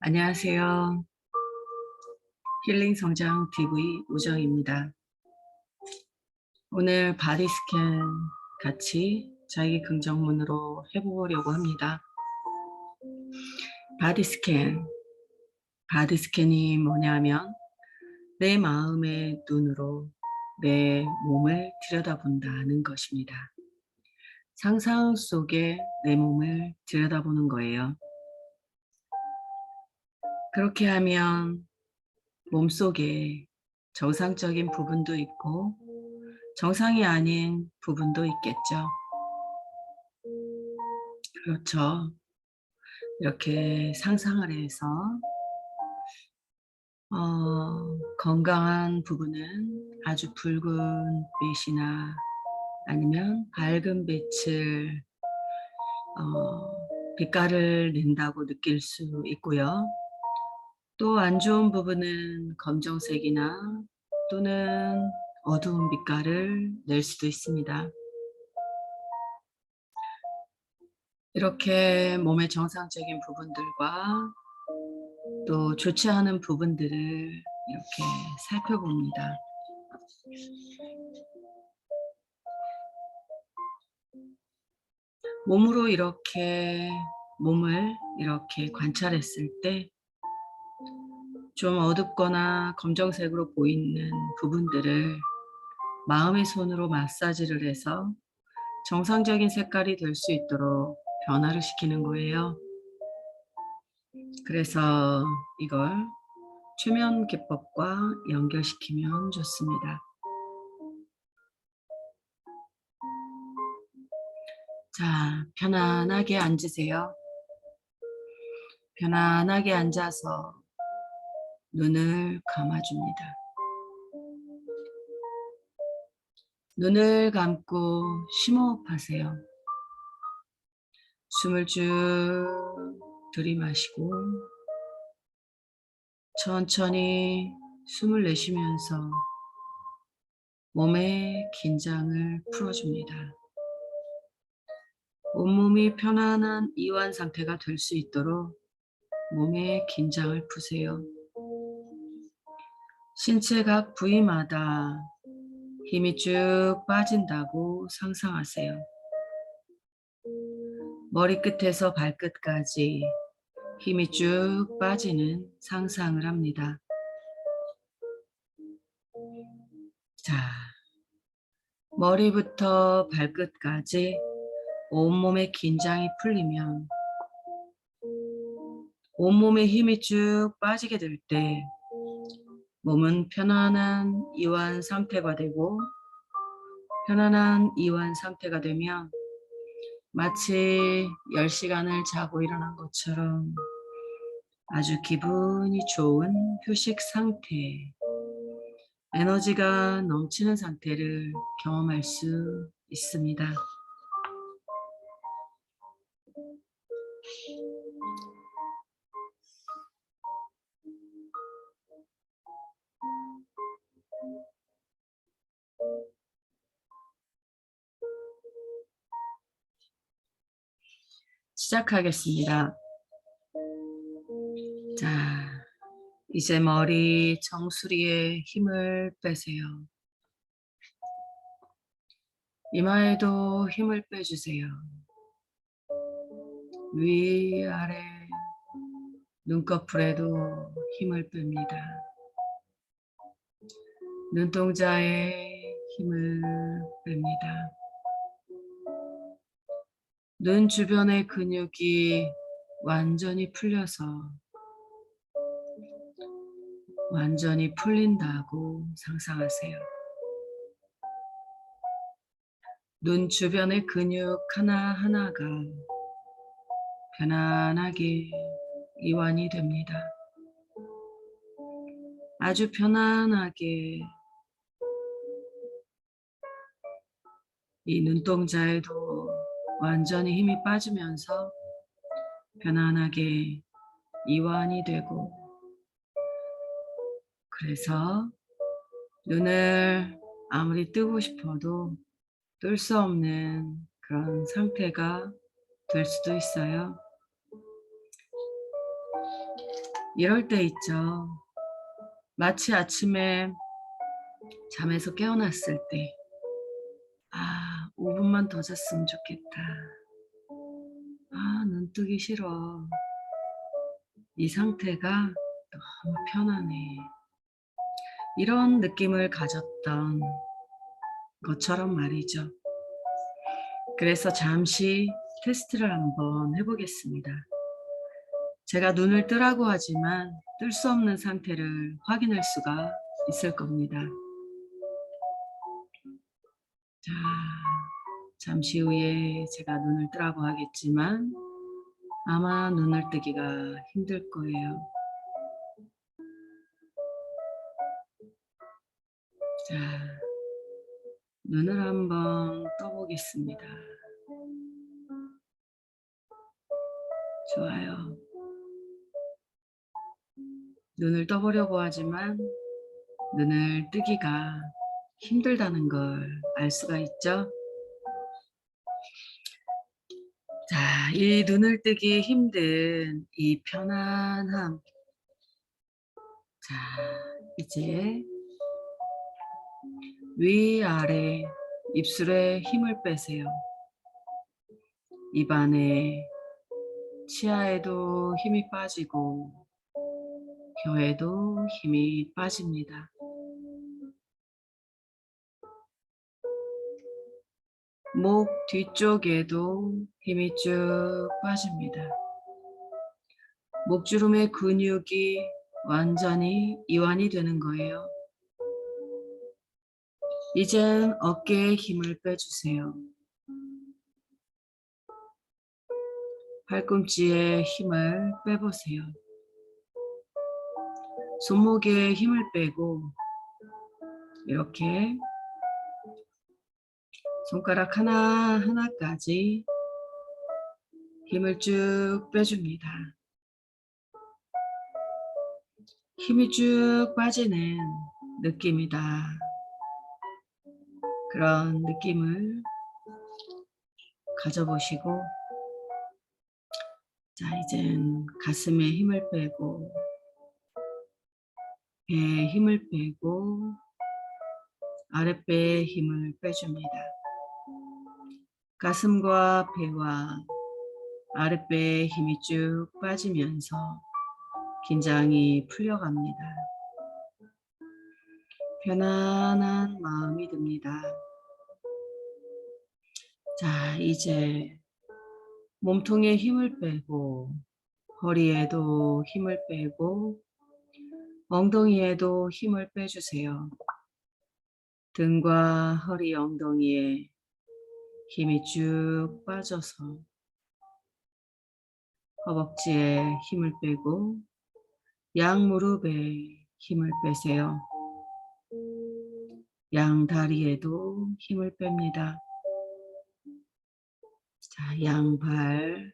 안녕하세요. 힐링 성장 TV 우정입니다. 오늘 바디 스캔 같이 자기 긍정문으로 해보려고 합니다. 바디 스캔. 바디 스캔이 뭐냐면 내 마음의 눈으로 내 몸을 들여다본다는 것입니다. 상상 속에 내 몸을 들여다보는 거예요. 그렇게 하면 몸속에 정상적인 부분도 있고 정상이 아닌 부분도 있겠죠. 그렇죠. 이렇게 상상을 해서 어, 건강한 부분은 아주 붉은 빛이나 아니면 밝은 빛을 어, 빛깔을 낸다고 느낄 수 있고요. 또 안 좋은 부분은 검정색이나 또는 어두운 빛깔을 낼 수도 있습니다. 이렇게 몸의 정상적인 부분들과 또 좋지 않은 부분들을 이렇게 살펴봅니다. 몸으로 이렇게 몸을 이렇게 관찰했을 때 좀 어둡거나 검정색으로 보이는 부분들을 마음의 손으로 마사지를 해서 정상적인 색깔이 될 수 있도록 변화를 시키는 거예요. 그래서 이걸 최면 기법과 연결시키면 좋습니다. 자, 편안하게 앉으세요. 편안하게 앉아서 눈을 감아줍니다. 눈을 감고 심호흡하세요. 숨을 쭉 들이마시고 천천히 숨을 내쉬면서 몸의 긴장을 풀어줍니다. 온몸이 편안한 이완 상태가 될 수 있도록 몸의 긴장을 푸세요. 신체 각 부위마다 힘이 쭉 빠진다고 상상하세요. 머리끝에서 발끝까지 힘이 쭉 빠지는 상상을 합니다. 자, 머리부터 발끝까지 온몸의 긴장이 풀리면 온몸에 힘이 쭉 빠지게 될 때 몸은 편안한 이완 상태가 되고 편안한 이완 상태가 되면 마치 10시간을 자고 일어난 것처럼 아주 기분이 좋은 휴식 상태, 에너지가 넘치는 상태를 경험할 수 있습니다. 시작하겠습니다. 자, 이제 머리 정수리에 힘을 빼세요. 이마에도 힘을 빼주세요. 위, 아래, 눈꺼풀에도 힘을 뺍니다. 눈동자에 힘을 뺍니다. 눈 주변의 근육이 완전히 풀려서 완전히 풀린다고 상상하세요. 눈 주변의 근육 하나하나가 편안하게 이완이 됩니다. 아주 편안하게 이 눈동자에도 완전히 힘이 빠지면서 편안하게 이완이 되고 그래서 눈을 아무리 뜨고 싶어도 뜰 수 없는 그런 상태가 될 수도 있어요. 이럴 때 있죠. 마치 아침에 잠에서 깨어났을 때, 아, 5분만 더 잤으면 좋겠다. 아, 눈 뜨기 싫어. 이 상태가 너무 편하네. 이런 느낌을 가졌던 것처럼 말이죠. 그래서 잠시 테스트를 한번 해보겠습니다. 제가 눈을 뜨라고 하지만 뜰 수 없는 상태를 확인할 수가 있을 겁니다. 잠시 후에 제가 눈을 뜨라고 하겠지만 아마 눈을 뜨기가 힘들 거예요. 자, 눈을 한번 떠보겠습니다. 좋아요. 눈을 떠보려고 하지만 눈을 뜨기가 힘들다는 걸 알 수가 있죠. 자, 이 눈을 뜨기 힘든 이 편안함. 자, 이제 위아래 입술에 힘을 빼세요. 입안에 치아에도 힘이 빠지고 혀에도 힘이 빠집니다. 목 뒤쪽에도 힘이 쭉 빠집니다. 목주름의 근육이 완전히 이완이 되는 거예요. 이젠 어깨에 힘을 빼주세요. 팔꿈치에 힘을 빼보세요. 손목에 힘을 빼고 이렇게 손가락 하나 하나까지 힘을 쭉 빼줍니다. 힘이 쭉 빠지는 느낌이다. 그런 느낌을 가져보시고 자 이젠 가슴에 힘을 빼고 배에 힘을 빼고 아랫배에 힘을 빼줍니다. 가슴과 배와 아랫배에 힘이 쭉 빠지면서 긴장이 풀려갑니다. 편안한 마음이 듭니다. 자, 이제 몸통에 힘을 빼고 허리에도 힘을 빼고 엉덩이에도 힘을 빼주세요. 등과 허리 엉덩이에 힘이 쭉 빠져서 허벅지에 힘을 빼고 양 무릎에 힘을 빼세요. 양 다리에도 힘을 뺍니다. 자, 양발,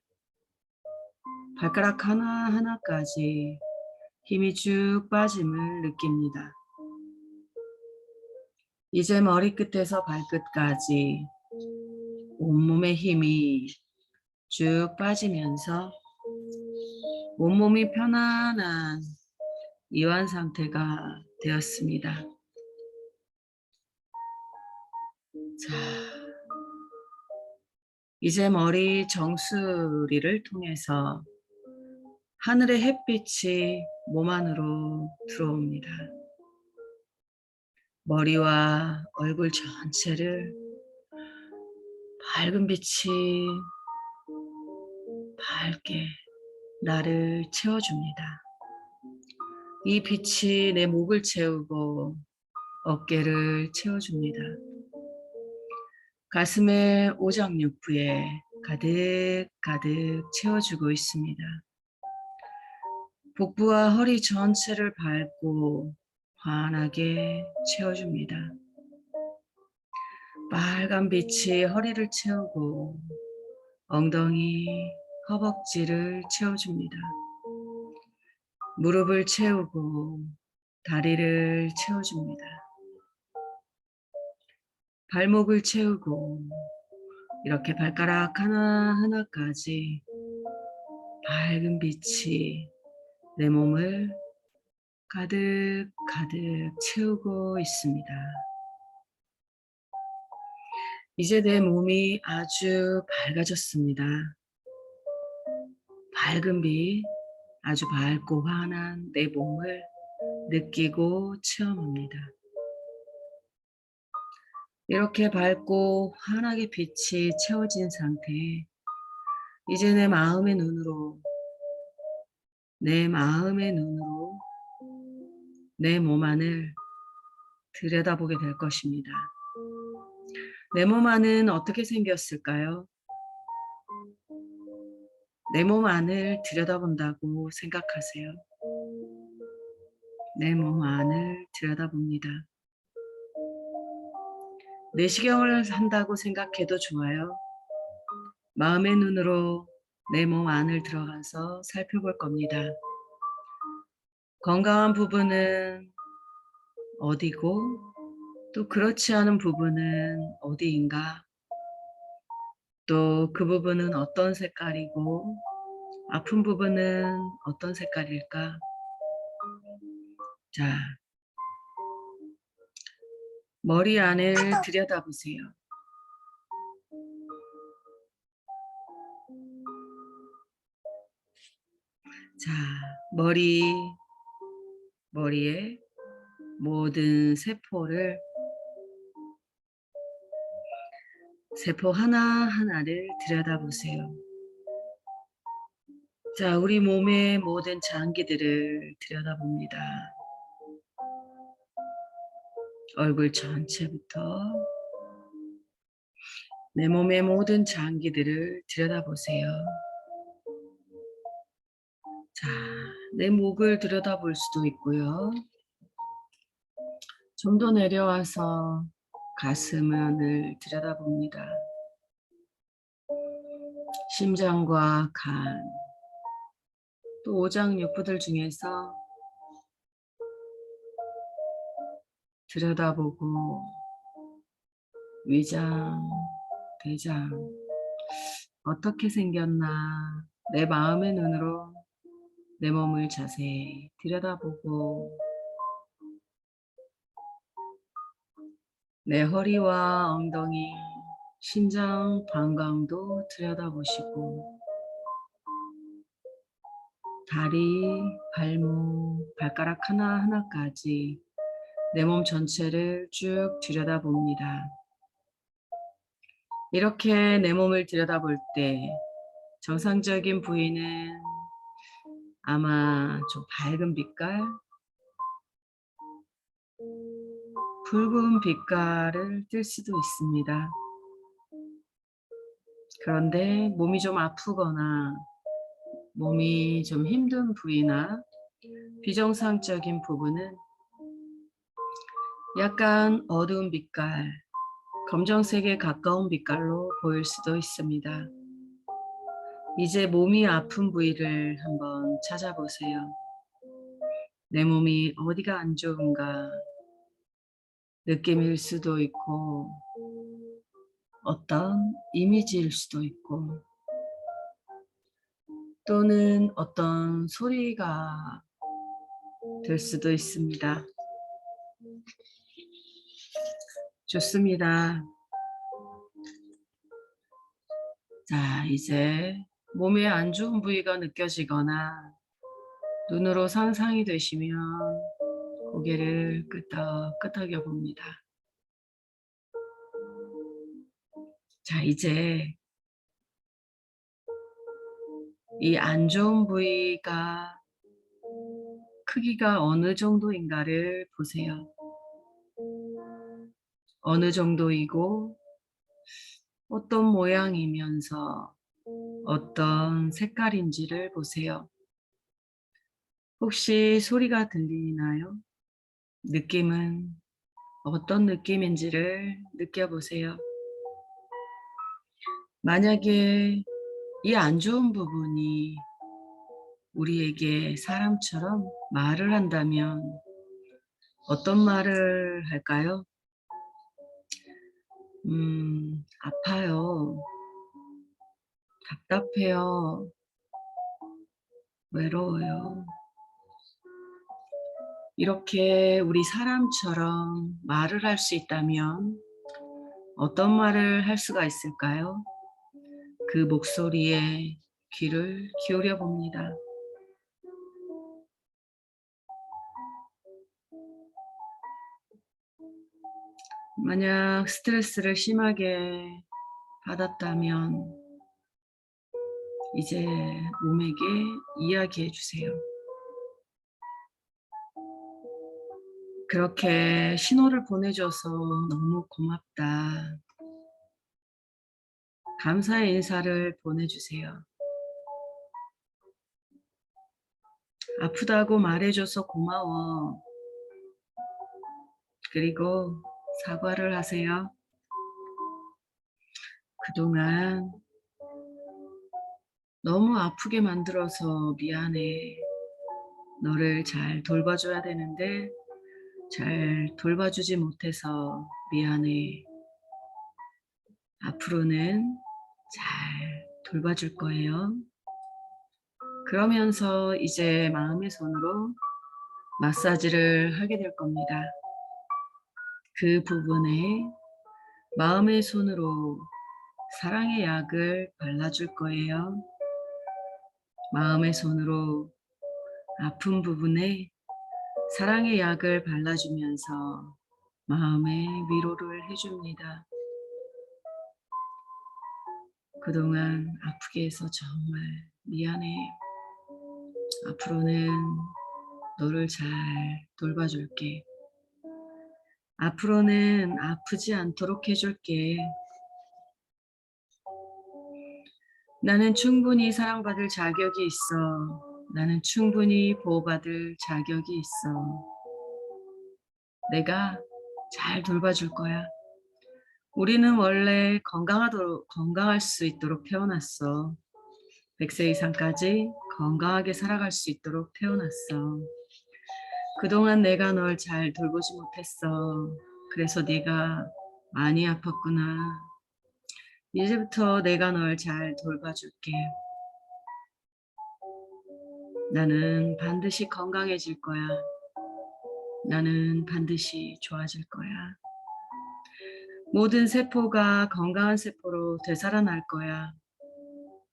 발가락 하나하나까지 힘이 쭉 빠짐을 느낍니다. 이제 머리끝에서 발끝까지 온몸의 힘이 쭉 빠지면서 온몸이 편안한 이완 상태가 되었습니다. 자, 이제 머리 정수리를 통해서 하늘의 햇빛이 몸 안으로 들어옵니다. 머리와 얼굴 전체를 밝은 빛이 밝게 나를 채워줍니다. 이 빛이 내 목을 채우고 어깨를 채워줍니다. 가슴의 오장육부에 가득 가득 채워주고 있습니다. 복부와 허리 전체를 밟고 환하게 채워줍니다. 빨간 빛이 허리를 채우고 엉덩이, 허벅지를 채워줍니다. 무릎을 채우고 다리를 채워줍니다. 발목을 채우고 이렇게 발가락 하나하나까지 밝은 빛이 내 몸을 가득 가득 채우고 있습니다. 이제 내 몸이 아주 밝아졌습니다. 밝은 빛, 아주 밝고 환한 내 몸을 느끼고 체험합니다. 이렇게 밝고 환하게 빛이 채워진 상태에 이제 내 마음의 눈으로 내 마음의 눈으로 내 몸 안을 들여다보게 될 것입니다. 내몸 안은 어떻게 생겼을까요? 내몸 안을 들여다본다고 생각하세요. 내 몸 안을 들여다봅니다. 내시경을 한다고 생각해도 좋아요. 마음의 눈으로 내 몸 안을 들어가서 살펴볼 겁니다. 건강한 부분은 어디고 또 그렇지 않은 부분은 어디인가? 또 그 부분은 어떤 색깔이고 아픈 부분은 어떤 색깔일까? 자, 머리 안을 들여다보세요. 자, 머리, 머리에 모든 세포를 세포 하나하나를 들여다보세요. 자, 우리 몸의 모든 장기들을 들여다봅니다. 얼굴 전체부터 내 몸의 모든 장기들을 들여다보세요. 자, 내 목을 들여다볼 수도 있고요. 좀 더 내려와서 가슴을 들여다봅니다. 심장과 간, 또 오장육부들 중에서 들여다보고 위장, 대장 어떻게 생겼나 내 마음의 눈으로 내 몸을 자세히 들여다보고 내 허리와 엉덩이, 심장, 방광도 들여다보시고 다리, 발목, 발가락 하나하나까지 내 몸 전체를 쭉 들여다봅니다. 이렇게 내 몸을 들여다볼 때 정상적인 부위는 아마 좀 밝은 빛깔, 붉은 빛깔을 띨 수도 있습니다. 그런데 몸이 좀 아프거나 몸이 좀 힘든 부위나 비정상적인 부분은 약간 어두운 빛깔, 검정색에 가까운 빛깔로 보일 수도 있습니다. 이제 몸이 아픈 부위를 한번 찾아보세요. 내 몸이 어디가 안 좋은가 느낌일 수도 있고 어떤 이미지일 수도 있고 또는 어떤 소리가 될 수도 있습니다. 좋습니다. 자, 이제 몸에 안 좋은 부위가 느껴지거나 눈으로 상상이 되시면 고개를 끄덕 끄덕여 봅니다. 자, 이제 이 안 좋은 부위가 크기가 어느 정도인가를 보세요. 어느 정도이고 어떤 모양이면서 어떤 색깔인지를 보세요. 혹시 소리가 들리나요? 느낌은 어떤 느낌인지를 느껴보세요. 만약에 이 안 좋은 부분이 우리에게 사람처럼 말을 한다면 어떤 말을 할까요? 음, 아파요. 답답해요. 외로워요. 이렇게 우리 사람처럼 말을 할 수 있다면 어떤 말을 할 수가 있을까요? 그 목소리에 귀를 기울여 봅니다. 만약 스트레스를 심하게 받았다면 이제 몸에게 이야기해 주세요. 그렇게 신호를 보내줘서 너무 고맙다. 감사의 인사를 보내주세요. 아프다고 말해줘서 고마워. 그리고 사과를 하세요. 그동안 너무 아프게 만들어서 미안해. 너를 잘 돌봐줘야 되는데 잘 돌봐주지 못해서 미안해. 앞으로는 잘 돌봐줄 거예요. 그러면서 이제 마음의 손으로 마사지를 하게 될 겁니다. 그 부분에 마음의 손으로 사랑의 약을 발라줄 거예요. 마음의 손으로 아픈 부분에 사랑의 약을 발라주면서 마음의 위로를 해줍니다. 그동안 아프게 해서 정말 미안해. 앞으로는 너를 잘 돌봐줄게. 앞으로는 아프지 않도록 해줄게. 나는 충분히 사랑받을 자격이 있어. 나는 충분히 보호받을 자격이 있어. 내가 잘 돌봐줄 거야. 우리는 원래 건강하도록, 건강할 수 있도록 태어났어. 100세 이상까지 건강하게 살아갈 수 있도록 태어났어. 그동안 내가 널 잘 돌보지 못했어. 그래서 네가 많이 아팠구나. 이제부터 내가 널 잘 돌봐줄게. 나는 반드시 건강해질 거야. 나는 반드시 좋아질 거야. 모든 세포가 건강한 세포로 되살아날 거야.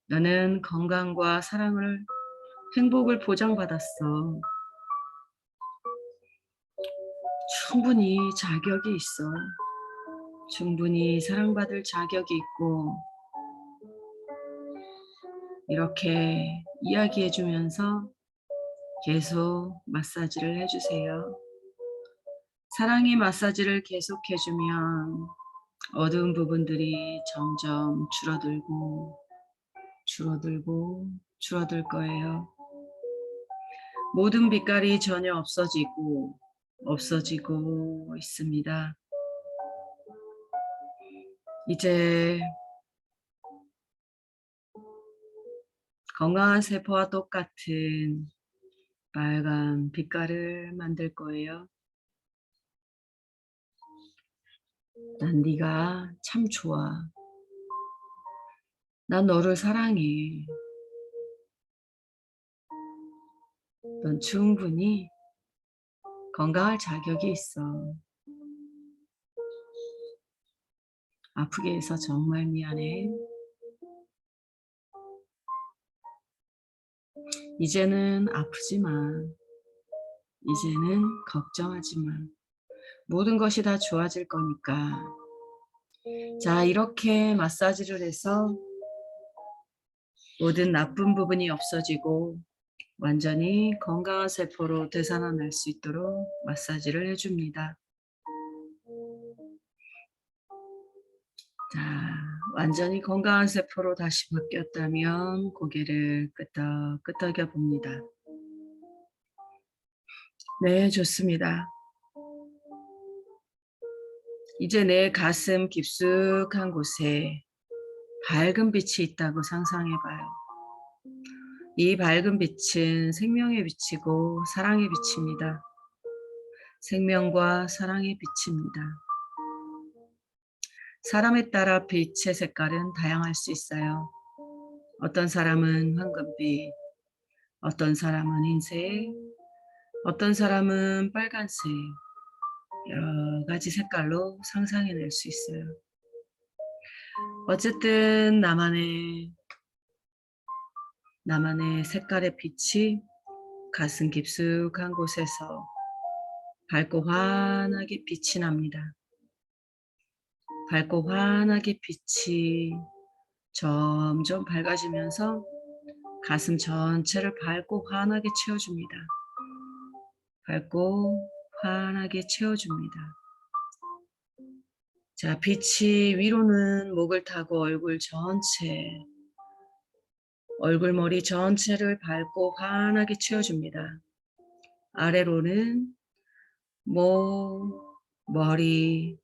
나는 건강과 사랑을, 행복을 보장받았어. 충분히 자격이 있어. 충분히 사랑받을 자격이 있고, 이렇게 이야기해 주면서 계속 마사지를 해주세요. 사랑의 마사지를 계속 해주면 어두운 부분들이 점점 줄어들고 줄어들고 줄어들 거예요. 모든 빛깔이 전혀 없어지고 없어지고 있습니다. 이제 건강한 세포와 똑같은 빨간 빛깔을 만들 거예요. 난 네가 참 좋아. 난 너를 사랑해. 넌 충분히 건강할 자격이 있어. 아프게 해서 정말 미안해. 이제는 아프지 마. 이제는 걱정하지 마. 모든 것이 다 좋아질 거니까. 자, 이렇게 마사지를 해서 모든 나쁜 부분이 없어지고 완전히 건강한 세포로 되살아날 수 있도록 마사지를 해줍니다. 완전히 건강한 세포로 다시 바뀌었다면 고개를 끄덕 끄덕여 봅니다. 네, 좋습니다. 이제 내 가슴 깊숙한 곳에 밝은 빛이 있다고 상상해 봐요. 이 밝은 빛은 생명의 빛이고 사랑의 빛입니다. 생명과 사랑의 빛입니다. 사람에 따라 빛의 색깔은 다양할 수 있어요. 어떤 사람은 황금빛, 어떤 사람은 흰색, 어떤 사람은 빨간색, 여러 가지 색깔로 상상해낼 수 있어요. 어쨌든 나만의 나만의 색깔의 빛이 가슴 깊숙한 곳에서 밝고 환하게 빛이 납니다. 밝고 환하게 빛이 점점 밝아지면서 가슴 전체를 밝고 환하게 채워줍니다. 밝고 환하게 채워줍니다. 자, 빛이 위로는 목을 타고 얼굴 전체, 얼굴 머리 전체를 밝고 환하게 채워줍니다. 아래로는 목, 머리,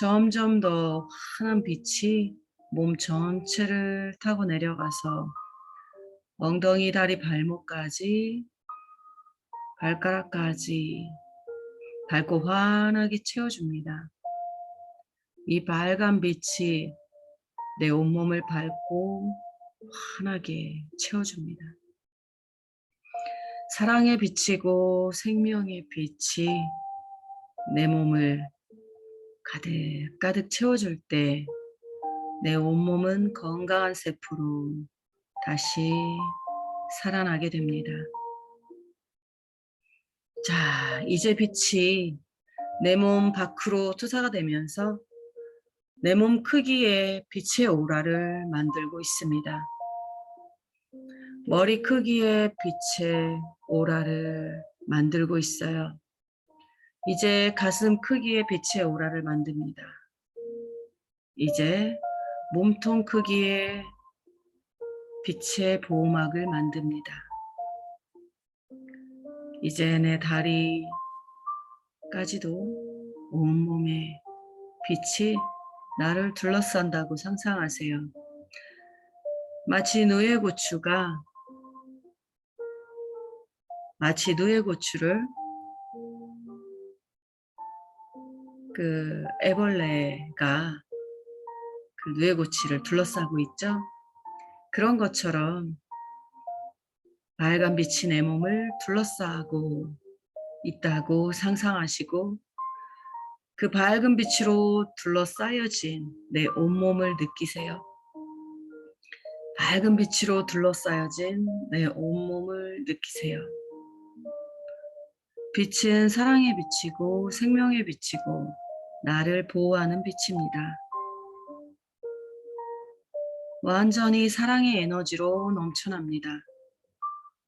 점점 더 환한 빛이 몸 전체를 타고 내려가서 엉덩이, 다리, 발목까지, 발가락까지 밝고 환하게 채워줍니다. 이 빨간 빛이 내 온몸을 밝고 환하게 채워줍니다. 사랑의 빛이고 생명의 빛이 내 몸을 가득 가득 채워줄 때 내 온몸은 건강한 세포로 다시 살아나게 됩니다. 자, 이제 빛이 내 몸 밖으로 투사가 되면서 내 몸 크기의 빛의 오라를 만들고 있습니다. 머리 크기의 빛의 오라를 만들고 있어요. 이제 가슴 크기의 빛의 오라를 만듭니다. 이제 몸통 크기의 빛의 보호막을 만듭니다. 이제 내 다리까지도 온몸에 빛이 나를 둘러싼다고 상상하세요. 마치 누에 고추가 마치 누에 고추를 그 애벌레가 그 누에고추를 둘러싸고 있죠. 그런 것처럼 빨간 빛이 내 몸을 둘러싸고 있다고 상상하시고 그 밝은 빛으로 둘러싸여진 내 온몸을 느끼세요. 밝은 빛으로 둘러싸여진 내 온몸을 느끼세요. 빛은 사랑의 빛이고 생명의 빛이고 나를 보호하는 빛입니다. 완전히 사랑의 에너지로 넘쳐납니다.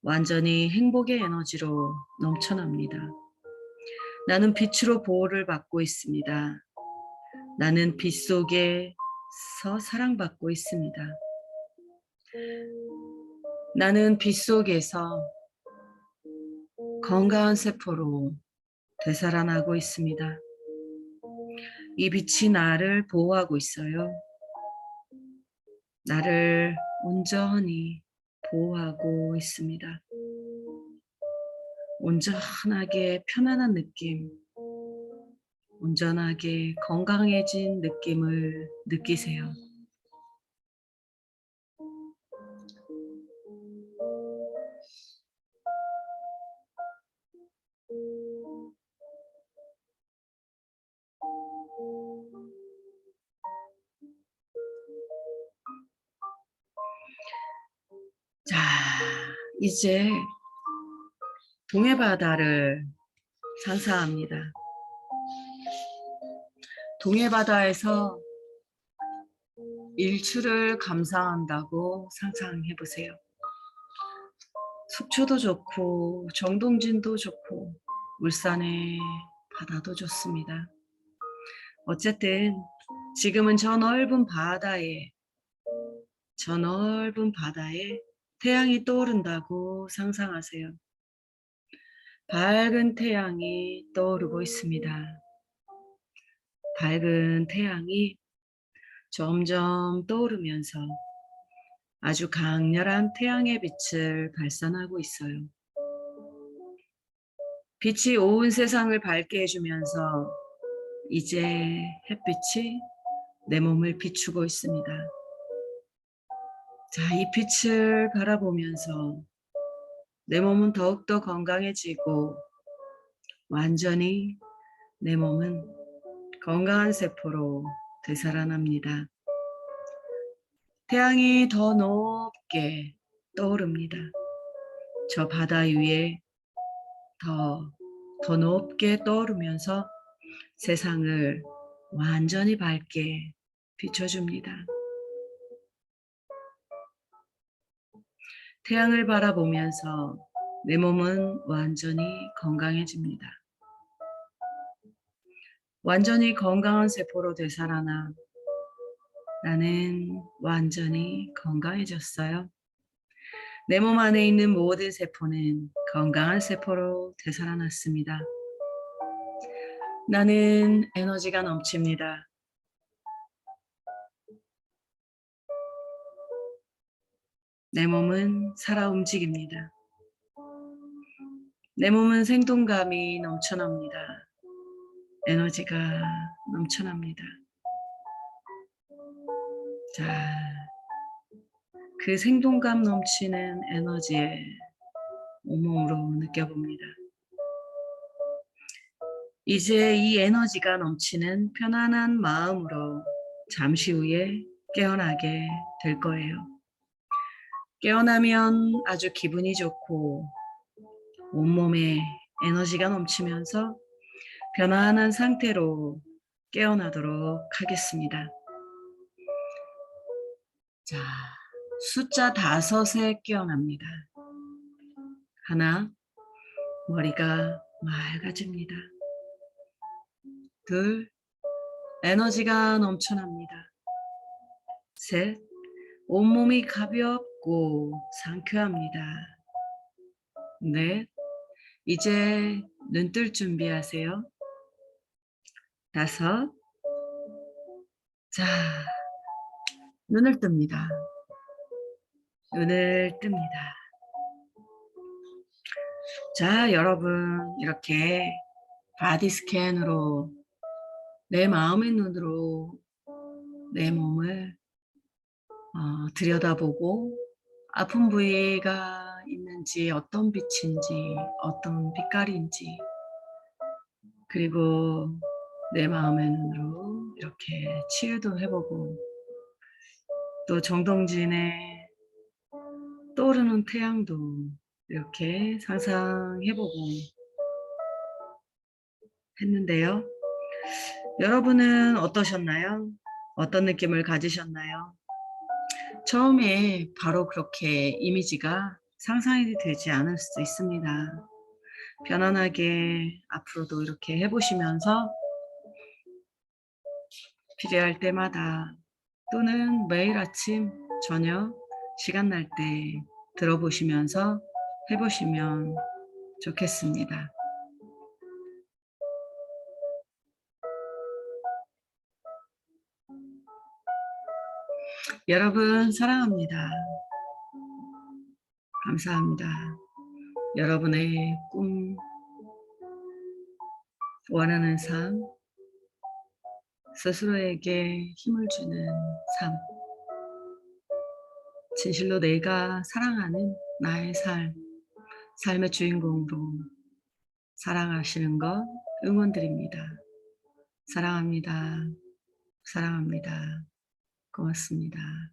완전히 행복의 에너지로 넘쳐납니다. 나는 빛으로 보호를 받고 있습니다. 나는 빛 속에서 사랑받고 있습니다. 나는 빛 속에서 건강한 세포로 되살아나고 있습니다. 이 빛이 나를 보호하고 있어요. 나를 온전히 보호하고 있습니다. 온전하게 편안한 느낌, 온전하게 건강해진 느낌을 느끼세요. 이제 동해 바다를 상상합니다. 동해 바다에서 일출을 감상한다고 상상해 보세요. 속초도 좋고 정동진도 좋고 울산의 바다도 좋습니다. 어쨌든 지금은 저 넓은 바다에 저 넓은 바다에 태양이 떠오른다고 상상하세요. 밝은 태양이 떠오르고 있습니다. 밝은 태양이 점점 떠오르면서 아주 강렬한 태양의 빛을 발산하고 있어요. 빛이 온 세상을 밝게 해주면서 이제 햇빛이 내 몸을 비추고 있습니다. 자, 이 빛을 바라보면서 내 몸은 더욱더 건강해지고 완전히 내 몸은 건강한 세포로 되살아납니다. 태양이 더 높게 떠오릅니다. 저 바다 위에 더, 더 높게 떠오르면서 세상을 완전히 밝게 비춰줍니다. 태양을 바라보면서 내 몸은 완전히 건강해집니다. 완전히 건강한 세포로 되살아나 나는 완전히 건강해졌어요. 내 몸 안에 있는 모든 세포는 건강한 세포로 되살아났습니다. 나는 에너지가 넘칩니다. 내 몸은 살아 움직입니다. 내 몸은 생동감이 넘쳐납니다. 에너지가 넘쳐납니다. 자, 그 생동감 넘치는 에너지에 온몸으로 느껴봅니다. 이제 이 에너지가 넘치는 편안한 마음으로 잠시 후에 깨어나게 될 거예요. 깨어나면 아주 기분이 좋고 온몸에 에너지가 넘치면서 편안한 상태로 깨어나도록 하겠습니다. 자, 숫자 다섯에 깨어납니다. 하나, 머리가 맑아집니다. 둘, 에너지가 넘쳐납니다. 셋, 온몸이 가볍 고 상쾌합니다. 넷, 이제 눈 뜰 준비하세요. 다섯, 자, 눈을 뜹니다. 눈을 뜹니다. 자, 여러분, 이렇게 바디 스캔으로 내 마음의 눈으로 내 몸을 어, 들여다보고 아픈 부위가 있는지 어떤 빛인지 어떤 빛깔인지 그리고 내 마음의 눈으로 이렇게 치유도 해보고 또 정동진의 떠오르는 태양도 이렇게 상상해보고 했는데요. 여러분은 어떠셨나요? 어떤 느낌을 가지셨나요? 처음에 바로 그렇게 이미지가 상상이 되지 않을 수도 있습니다. 편안하게 앞으로도 이렇게 해보시면서 필요할 때마다 또는 매일 아침, 저녁, 시간 날 때 들어보시면서 해보시면 좋겠습니다. 여러분 사랑합니다. 감사합니다. 여러분의 꿈, 원하는 삶, 스스로에게 힘을 주는 삶, 진실로 내가 사랑하는 나의 삶, 삶의 주인공으로 사랑하시는 것 응원드립니다. 사랑합니다. 사랑합니다. 고맙습니다.